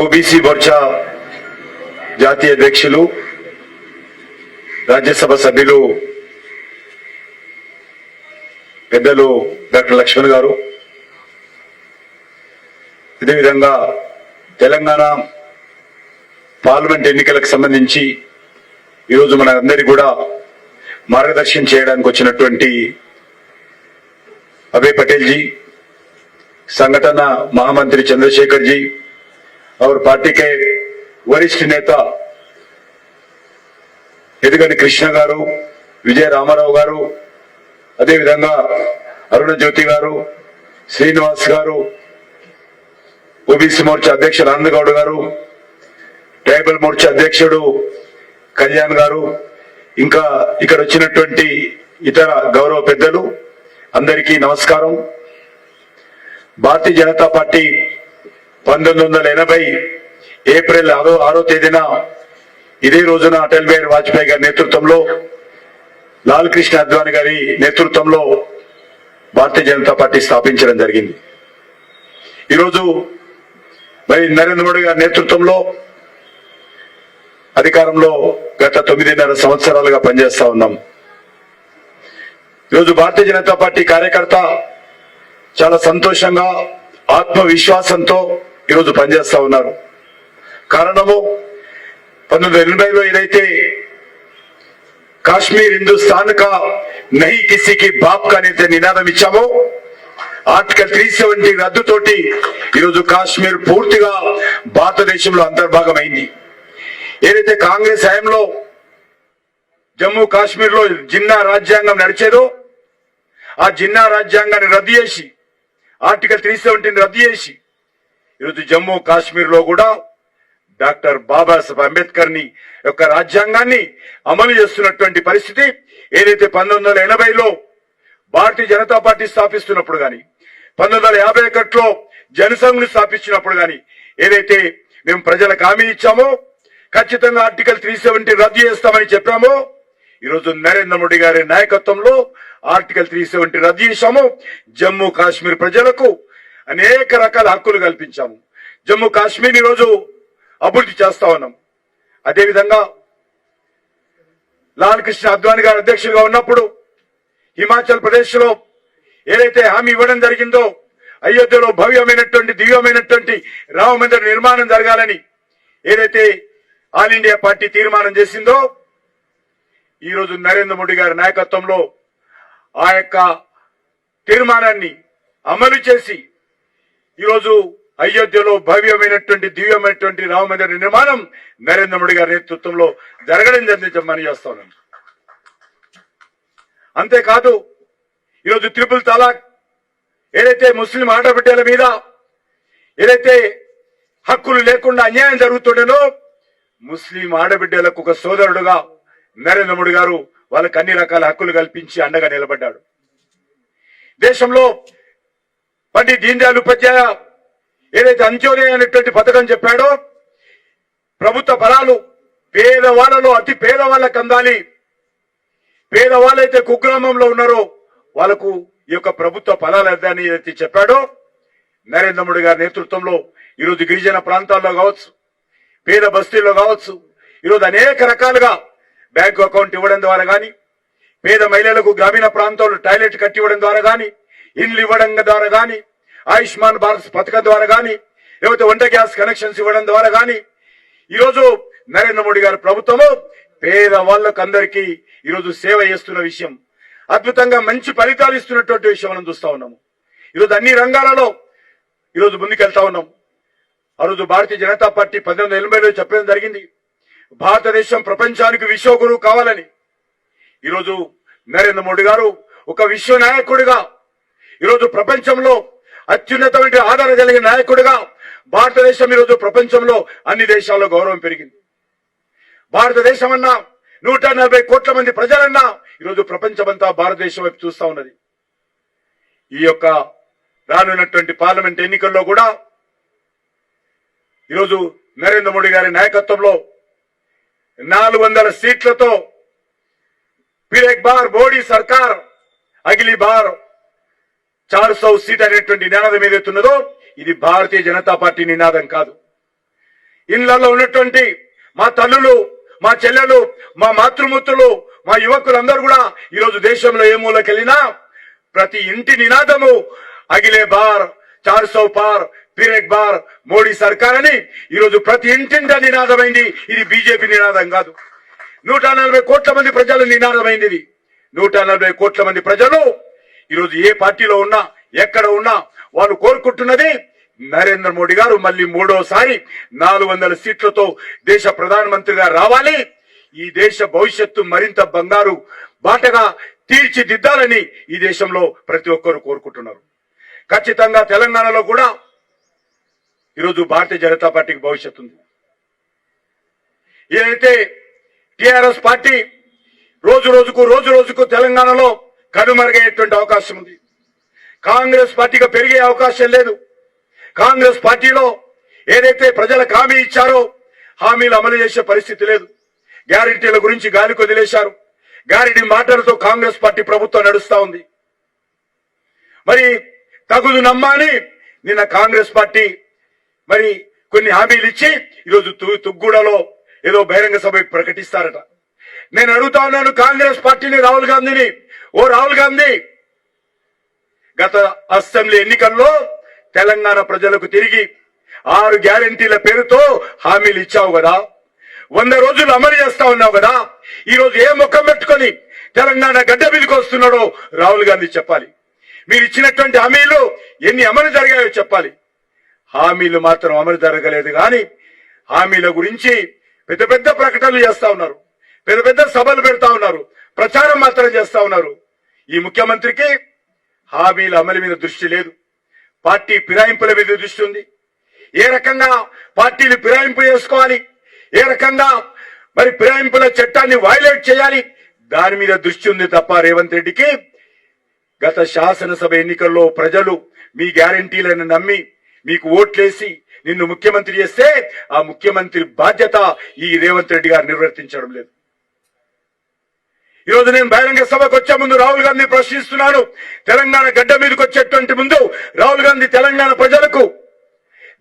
OBC Morcha జాతీయ అధ్యక్షులు రాజ్యసభ సభ్యులు పెద్దలు డాక్టర్ లక్ష్మణ్ గారు. అదేవిధంగా తెలంగాణ పార్లమెంట్ ఎన్నికలకు సంబంధించి ఈరోజు మన అందరి కూడా మార్గదర్శనం చేయడానికి వచ్చినటువంటి అభయ్ పటేల్ జీ సంఘటన మహామంత్రి చంద్రశేఖర్ జీ और पार्टी के वरिष्ठ नेता ఎదుగని కృష్ణ గారు విజయ రామారావు గారు అదేవిధంగా అరుణ జ్యోతి గారు శ్రీనివాస్ గారు ఓబీసీ మోర్చా అధ్యక్షుడు ఆనందగౌడ్ గారు ట్రైబల్ మోర్చా అధ్యక్షుడు కళ్యాణ్ గారు ఇంకా ఇక్కడ వచ్చినటువంటి ఇతర గౌరవ పెద్దలు అందరికీ నమస్కారం భారతీయ జనతా పార్టీ పంతొమ్మిది వందల ఎనభై ఏప్రిల్ ఆరో ఆరో తేదీన ఇదే రోజున అటల్ బిహారీ వాజ్పేయి గారి నేతృత్వంలో లాల్ కృష్ణ అద్వాని గారి నేతృత్వంలో భారతీయ జనతా పార్టీ స్థాపించడం జరిగింది. ఈరోజు మరి నరేంద్ర మోడీ గారి నేతృత్వంలో అధికారంలో గత తొమ్మిదిన్నర సంవత్సరాలుగా పనిచేస్తా ఉన్నాం. ఈరోజు భారతీయ జనతా పార్టీ కార్యకర్త చాలా సంతోషంగా ఆత్మవిశ్వాసంతో ఈరోజు పనిచేస్తా ఉన్నారు. కారణము పంతొమ్మిది వందల ఎనభైలో ఏదైతే కాశ్మీర్ హిందుస్థాన్ కా నహి కిసికి బాప్ కానీ నినాదం ఇచ్చామో ఆర్టికల్ త్రీ సెవెంటీ రద్దుతోటి ఈరోజు కాశ్మీర్ పూర్తిగా భారతదేశంలో అంతర్భాగమైంది. ఏదైతే కాంగ్రెస్ హయాంలో జమ్మూ కాశ్మీర్లో జిన్నా రాజ్యాంగం నడిచేదో ఆ జిన్నా రాజ్యాంగాన్ని రద్దు చేసి ఆర్టికల్ త్రీ సెవెంటీని రద్దు చేసి ఈరోజు జమ్మూ కాశ్మీర్లో కూడా డాక్టర్ బాబాసాహెబ్ అంబేద్కర్ని యొక్క రాజ్యాంగాన్ని అమలు చేస్తున్నటువంటి పరిస్థితి ఏదైతే పంతొమ్మిది వందల ఎనభైలో భారతీయ జనతా పార్టీ స్థాపిస్తున్నప్పుడు గాని పంతొమ్మిది వందల యాభై ఒకటిలో జనసంఘ్ని స్థాపించినప్పుడు గాని ఏదైతే మేము ప్రజలకు హామీ ఇచ్చామో ఖచ్చితంగా ఆర్టికల్ త్రీ సెవెంటీ రద్దు చేస్తామని చెప్పామో ఈరోజు నరేంద్ర మోడీ గారి నాయకత్వంలో ఆర్టికల్ త్రీ సెవెంటీ రద్దు చేశాము. జమ్మూ కాశ్మీర్ ప్రజలకు అనేక రకాల హక్కులు కల్పించాము. జమ్మూ కాశ్మీర్ ఈరోజు అభివృద్ధి చేస్తా ఉన్నాం. అదేవిధంగా లాల్ కృష్ణ అద్వాని గారు అధ్యక్షులుగా ఉన్నప్పుడు హిమాచల్ ప్రదేశ్లో ఏదైతే హామీ ఇవ్వడం జరిగిందో అయోధ్యలో భవ్యమైనటువంటి దివ్యమైనటువంటి రామ మందిర నిర్మాణం జరగాలని ఏదైతే ఆల్ ఇండియా పార్టీ తీర్మానం చేసిందో ఈ రోజు నరేంద్ర మోడీ గారి నాయకత్వంలో ఆ యొక్క తీర్మానాన్ని అమలు చేసి ఈరోజు అయోధ్యలో భవ్యమైనటువంటి దివ్యమైనటువంటి రామ మందిర నిర్మాణం నరేంద్ర మోడీ గారి నేతృత్వంలో జరగడం జరిగింది మనం చేస్తాను అంతేకాదు ఈరోజు త్రిపుల్ తలాక్ ఏదైతే ముస్లిం ఆడబిడ్డల మీద ఏదైతే హక్కులు లేకుండా అన్యాయం జరుగుతుండేనో ముస్లిం ఆడబిడ్డలకు ఒక సోదరుడుగా నరేంద్ర మోడీ గారు వాళ్ళకి అన్ని రకాల హక్కులు కల్పించి అండగా నిలబడ్డాడు. దేశంలో పండిత్ దీన్ దయాళ్ ఉపాధ్యాయ ఏదైతే అంత్యోదయం అనేటువంటి పథకం చెప్పాడో ప్రభుత్వ బలాలు పేదవాళ్ళలో అతి పేదవాళ్ళకి అందాలి. పేదవాళ్ళైతే కుగ్రామంలో ఉన్నారో వాళ్ళకు ఈ యొక్క ప్రభుత్వ ఫలాలు అందని ఏదైతే చెప్పాడో నరేంద్ర మోడీ గారి నేతృత్వంలో ఈరోజు గిరిజన ప్రాంతాల్లో కావచ్చు పేద బస్తీల్లో కావచ్చు ఈరోజు అనేక రకాలుగా బ్యాంకు అకౌంట్ ఇవ్వడం ద్వారా గాని పేద మహిళలకు గ్రామీణ ప్రాంతాల్లో టాయిలెట్ కట్టి ఇవ్వడం ద్వారా గాని ఇండ్లు ఇవ్వడం ద్వారా గాని ఆయుష్మాన్ భారత్ పథకం ద్వారా గాని లేకపోతే వంట గ్యాస్ కనెక్షన్స్ ఇవ్వడం ద్వారా గాని ఈరోజు నరేంద్ర మోడీ గారి ప్రభుత్వము పేద వాళ్ళకు అందరికీ ఈరోజు సేవ చేస్తున్న విషయం. అద్భుతంగా మంచి ఫలితాలు ఇస్తున్నటువంటి విషయం మనం చూస్తా ఉన్నాము. ఈరోజు అన్ని రంగాలలో ఈరోజు ముందుకెళ్తా ఉన్నాం. ఆ రోజు భారతీయ జనతా పార్టీ పద్దెనిమిది వందల ఎనభైలో చెప్పడం జరిగింది. భారతదేశం ప్రపంచానికి విశ్వగురువు కావాలని. ఈరోజు నరేంద్ర మోడీ గారు ఒక విశ్వ నాయకుడిగా ఈరోజు ప్రపంచంలో అత్యున్నతమైన ఆదరణ కలిగిన నాయకుడిగా భారతదేశం ఈరోజు ప్రపంచంలో అన్ని దేశాల్లో గౌరవం పెరిగింది. భారతదేశం అన్నా నూట నలభై కోట్ల మంది ప్రజలన్నా ఈరోజు ప్రపంచమంతా భారతదేశం వైపు చూస్తా ఉన్నది. ఈ యొక్క రానున్నటువంటి పార్లమెంట్ ఎన్నికల్లో కూడా ఈరోజు నరేంద్ర మోడీ గారి నాయకత్వంలో నాలుగు వందల సీట్లతో పిరేక్ బార్ మోడీ సర్కార్ అగిలి బార్ చార్ సౌ సీట్ అనేటువంటి నినాదం ఏదైతున్నదో ఇది భారతీయ జనతా పార్టీ నినాదం కాదు. ఇళ్ళలో ఉన్నటువంటి మా తల్లులు మా చెల్లెలు మా మాతృమూర్తులు మా యువకులందరూ కూడా ఈరోజు దేశంలో ఏ మూలకెళ్ళినా ప్రతి ఇంటి నినాదము అగిలే బార్ చార్ సౌ పార్ ఫిర్ బార్ మోడీ సర్కార్ అని ఈరోజు ప్రతి ఇంటింటా నినాదమైంది. ఇది బీజేపీ నినాదం కాదు. నూట నలభై కోట్ల మంది ప్రజల నినాదమైంది ఇది. నూట నలభై కోట్ల మంది ప్రజలు ఈరోజు ఏ పార్టీలో ఉన్నా ఎక్కడ ఉన్నా వాళ్ళు కోరుకుంటున్నది నరేంద్ర మోడీ గారు మళ్ళీ మూడోసారి నాలుగు వందల సీట్లతో దేశ ప్రధానమంత్రిగా రావాలి. ఈ దేశ భవిష్యత్తు మరింత బంగారు బాటగా తీర్చిదిద్దాలని ఈ దేశంలో ప్రతి ఒక్కరు కోరుకుంటున్నారు. ఖచ్చితంగా తెలంగాణలో కూడా ఈరోజు భారతీయ జనతా పార్టీకి భవిష్యత్తు ఉంది. ఏదైతే టిఆర్ఎస్ పార్టీ రోజు రోజుకు రోజు రోజుకు తెలంగాణలో కనుమరుగయ్యేటువంటి అవకాశం ఉంది. కాంగ్రెస్ పార్టీగా పెరిగే అవకాశం లేదు. కాంగ్రెస్ పార్టీలో ఏదైతే ప్రజలకు హామీ ఇచ్చారో హామీలు అమలు చేసే పరిస్థితి లేదు. గ్యారంటీల గురించి గాలి కొదిలేశారు గ్యారంటీ మాటలతో కాంగ్రెస్ పార్టీ ప్రభుత్వం నడుస్తా ఉంది. మరి తగుదు నమ్మాని నిన్న కాంగ్రెస్ పార్టీ మరి కొన్ని హామీలు ఇచ్చి ఈరోజు తు- తుగ్గూడలో ఏదో బహిరంగ సభ ప్రకటిస్తారట. నేను అడుగుతా ఉన్నాను కాంగ్రెస్ పార్టీని రాహుల్ గాంధీని. ఓ రాహుల్ గాంధీ గత అసెంబ్లీ ఎన్నికల్లో తెలంగాణ ప్రజలకు తిరిగి ఆరు గ్యారంటీల పేరుతో హామీలు ఇచ్చావు కదా. వంద రోజులు అమలు చేస్తా ఉన్నావు కదా. ఈ రోజు ఏ ముఖం పెట్టుకొని తెలంగాణ గడ్డ మీదకి వస్తున్నాడో రాహుల్ గాంధీ చెప్పాలి. మీరు ఇచ్చినటువంటి హామీలు ఎన్ని అమలు జరిగాయో చెప్పాలి. హామీలు మాత్రం అమలు జరగలేదు కానీ హామీల గురించి పెద్ద పెద్ద ప్రకటనలు చేస్తా ఉన్నారు. పెద్ద పెద్ద సభలు పెడతా ఉన్నారు. ప్రచారం మాత్రం చేస్తా ఉన్నారు. ఈ ముఖ్యమంత్రికి హామీల అమలు మీద దృష్టి లేదు. పార్టీ ఫిరాయింపుల మీద దృష్టి ఉంది. ఏ రకంగా పార్టీలు ఫిరాయింపు చేసుకోవాలి? ఏ రకంగా మరి ఫిరాయింపుల చట్టాన్ని వైలేట్ చేయాలి? దాని మీద దృష్టి ఉంది తప్ప రేవంత్ రెడ్డికి గత శాసనసభ ఎన్నికల్లో ప్రజలు మీ గ్యారంటీలను నమ్మి మీకు ఓట్లేసి నిన్ను ముఖ్యమంత్రి చేస్తే ఆ ముఖ్యమంత్రి బాధ్యత ఈ రేవంత్ రెడ్డి గారు నిర్వర్తించడం లేదు. ఈ రోజు నేను బహిరంగ సభకు వచ్చే ముందు రాహుల్ గాంధీ ప్రశ్నిస్తున్నాను. తెలంగాణ గడ్డ మీదకి వచ్చేటువంటి ముందు రాహుల్ గాంధీ తెలంగాణ ప్రజలకు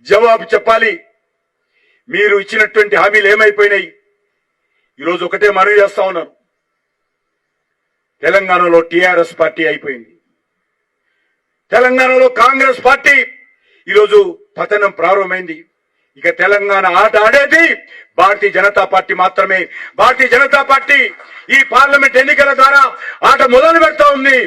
జవాబు చెప్పాలి. మీరు ఇచ్చినటువంటి హామీలు ఏమైపోయినాయి? ఈరోజు ఒకటే మనవి చేస్తా ఉన్నాను. తెలంగాణలో టిఆర్ఎస్ పార్టీ అయిపోయింది. తెలంగాణలో కాంగ్రెస్ పార్టీ ఈరోజు పతనం ప్రారంభమైంది. ఇక తెలంగాణ ఆట ఆడేది భారతీయ జనతా పార్టీ మాత్రమే. భారతీయ జనతా పార్టీ ఈ పార్లమెంట్ ఎన్నికల ద్వారా ఆట మొదలు పెడతా ఉంది.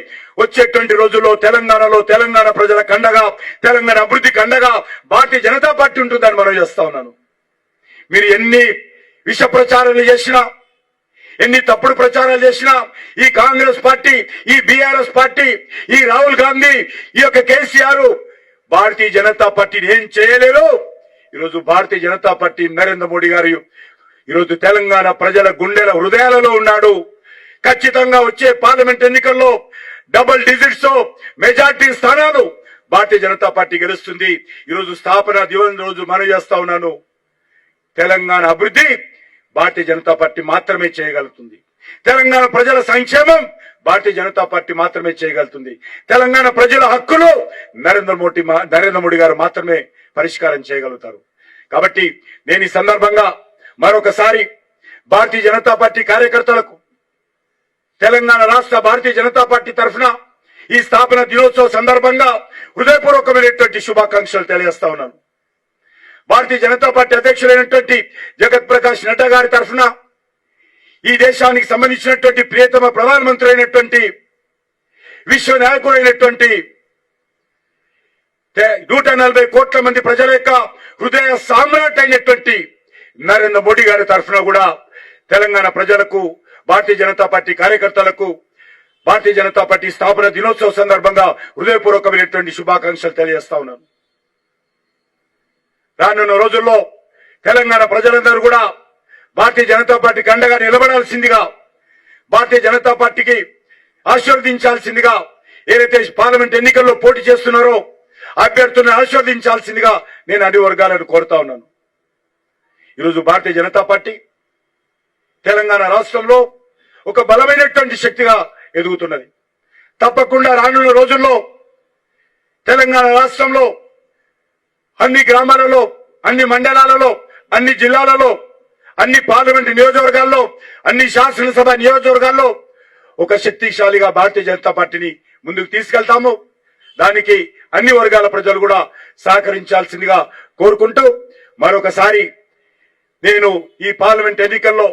వచ్చేటువంటి రోజుల్లో తెలంగాణలో తెలంగాణ ప్రజల కండగా తెలంగాణ అభివృద్ధి కండగా భారతీయ జనతా పార్టీ ఉంటుందని మనం చేస్తా ఉన్నాను. మీరు ఎన్ని విష ప్రచారాలు చేసినా ఎన్ని తప్పుడు ప్రచారాలు చేసినా ఈ కాంగ్రెస్ పార్టీ ఈ బీఆర్ఎస్ పార్టీ ఈ రాహుల్ గాంధీ ఈ యొక్క కేసీఆర్ భారతీయ జనతా పార్టీని ఏం చేయలేరు. ఈరోజు భారతీయ జనతా పార్టీ నరేంద్ర మోడీ గారు ఈరోజు తెలంగాణ ప్రజల గుండెల హృదయాలలో ఉన్నాడు. ఖచ్చితంగా వచ్చే పార్లమెంట్ ఎన్నికల్లో డబుల్ డిజిట్స్ మెజార్టీ స్థానాలు భారతీయ జనతా పార్టీ గెలుస్తుంది. ఈరోజు స్థాపన దివస్ రోజు మనం చేస్తా ఉన్నాను. తెలంగాణ అభివృద్ధి భారతీయ జనతా పార్టీ మాత్రమే చేయగలుగుతుంది. తెలంగాణ ప్రజల సంక్షేమం భారతీయ జనతా పార్టీ మాత్రమే చేయగలుగుతుంది. తెలంగాణ ప్రజల హక్కులు నరేంద్ర మోడీ నరేంద్ర మోడీ గారు మాత్రమే పరిష్కారం చేయగలుగుతారు. కాబట్టి నేను ఈ సందర్భంగా మరొకసారి భారతీయ జనతా పార్టీ కార్యకర్తలకు తెలంగాణ రాష్ట్ర భారతీయ జనతా పార్టీ తరఫున ఈ స్థాపన దినోత్సవ సందర్భంగా హృదయపూర్వకమైనటువంటి శుభాకాంక్షలు తెలియజేస్తా ఉన్నాను. భారతీయ జనతా పార్టీ అధ్యక్షులైనటువంటి జగత్ ప్రకాష్ నడ్డా గారి తరఫున ఈ దేశానికి సంబంధించినటువంటి ప్రియతమ ప్రధానమంత్రి అయినటువంటి విశ్వ నాయకుడైనటువంటి నూట నలభై కోట్ల మంది ప్రజల యొక్క హృదయ సామ్రాట్ అయినటువంటి నరేంద్ర మోడీ గారి తరఫున కూడా తెలంగాణ ప్రజలకు భారతీయ జనతా పార్టీ కార్యకర్తలకు భారతీయ జనతా పార్టీ స్థాపన దినోత్సవ సందర్భంగా హృదయపూర్వకమైనటువంటి శుభాకాంక్షలు తెలియజేస్తా ఉన్నాను. రానున్న రోజుల్లో తెలంగాణ ప్రజలందరూ కూడా భారతీయ జనతా పార్టీకి అండగా నిలబడాల్సిందిగా భారతీయ జనతా పార్టీకి ఆశీర్వదించాల్సిందిగా ఏదైతే పార్లమెంట్ ఎన్నికల్లో పోటీ చేస్తున్నారో అభ్యర్థులను ఆశీర్వదించాల్సిందిగా నేను అన్ని వర్గాలను కోరుతా ఉన్నాను. ఈరోజు భారతీయ జనతా పార్టీ తెలంగాణ రాష్ట్రంలో ఒక బలమైనటువంటి శక్తిగా ఎదుగుతున్నది. తప్పకుండా రానున్న రోజుల్లో తెలంగాణ రాష్ట్రంలో అన్ని గ్రామాలలో అన్ని మండలాలలో అన్ని జిల్లాలలో అన్ని పార్లమెంట్ నియోజకవర్గాల్లో అన్ని శాసనసభ నియోజకవర్గాల్లో ఒక శక్తిశాలిగా భారతీయ జనతా పార్టీని ముందుకు తీసుకెళ్తాము. దానికి అన్ని వర్గాల ప్రజలు కూడా సహకరించాల్సిందిగా కోరుకుంటూ మరొకసారి నేను ఈ పార్లమెంట్ ఎన్నికల్లో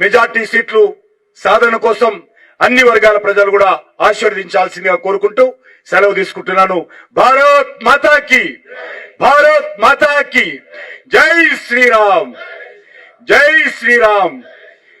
మెజార్టీ సీట్లు సాధన కోసం అన్ని వర్గాల ప్రజలు కూడా ఆశీర్వదించాల్సిందిగా కోరుకుంటూ సెలవు తీసుకుంటున్నాను. భారత్ మాతాకి భారత్ మాతాకి. జై శ్రీరామ్ జై శ్రీరామ్.